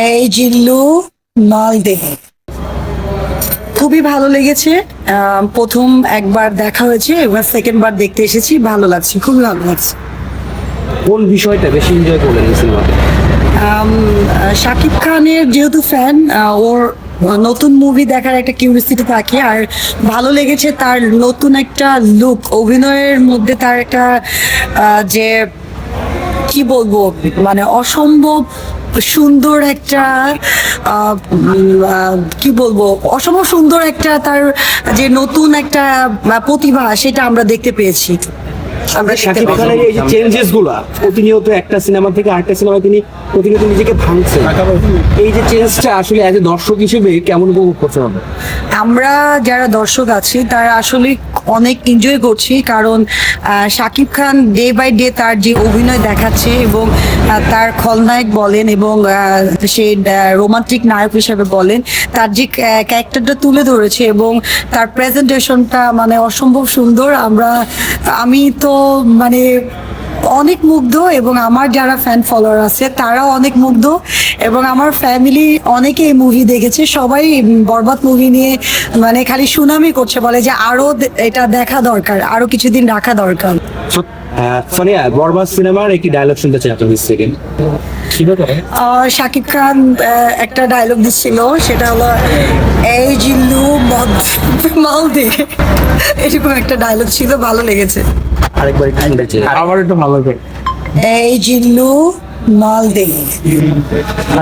এই জিল্লু মালদে খুবই ভালো লেগেছে। প্রথম একবার দেখা হয়েছে এবার সেকেন্ড বার দেখতে এসেছি ভালো লাগছে খুবই ভালো লাগছে। কোন বিষয়টা বেশি এনজয় করলেন এই সিনেমাতে শাকিব খানের যেহেতু ফ্যান ওর নতুন মুভি দেখার একটা কিউরিয়াসিটি থাকে আর ভালো লেগেছে তার নতুন একটা লুক অভিনয়ের মধ্যে তার একটা যে কি বলব মানে অসম্ভব সুন্দর একটা কি বলব অসম সুন্দর একটা তার যে নতুন একটা প্রতিভা সেটা আমরা দেখতে পেয়েছি আমরা শাকিব। খানের এই যে চেঞ্জেসগুলা প্রতিনিয়ত একটা সিনেমা থেকে আরেকটা সিনেমায় তিনি প্রতিনিয়ত নিজেকে ভাঙছে এই যে চেঞ্জটা আসলে এ দর্শক হিসেবে কেমন উপভোগ করছেন? আমরা যারা দর্শক আছি তারা আসলে অনেক এনজয় করছি কারণ Shakib Khan day by day তার যে অভিনয় দেখাচ্ছে এবং তার খলনায়ক বলেন এবং সে রোমান্টিক নায়ক হিসেবে বলেন, তার যে ক্যারেক্টারটা তুলে ধরেছে এবং তার প্রেজেন্টেশনটা মানে অসম্ভব সুন্দর। আমরা, আমি তো মানে অনেক মুগ্ধ এবং আমার যারা ফ্যান ফলোয়ার আছে, তারাও অনেক মুগ্ধ এবং আমার ফ্যামিলি অনেকে এই মুভি দেখেছে। সবাই বরবাদ মুভি নিয়ে মানে খালি সুনামি করছে, বলে যে আরও এটা দেখা দরকার, আরও কিছুদিন রাখা দরকার। সোনিয়া বরবাদ সিনেমার একটি ডায়লগ শুনতে চাই আপনার মিস সেকেন্ড শাকিব খান একটা ডায়লগ দিচ্ছিল সেটা হলো এই জিল্লু মদ মাল দে। এরকম একটা ডায়লগ ছিল ভালো লেগেছে। আরেকবার একটু শুনতে চাই। আমার একটু ভালো লাগে এই জিল্লু মাল দে।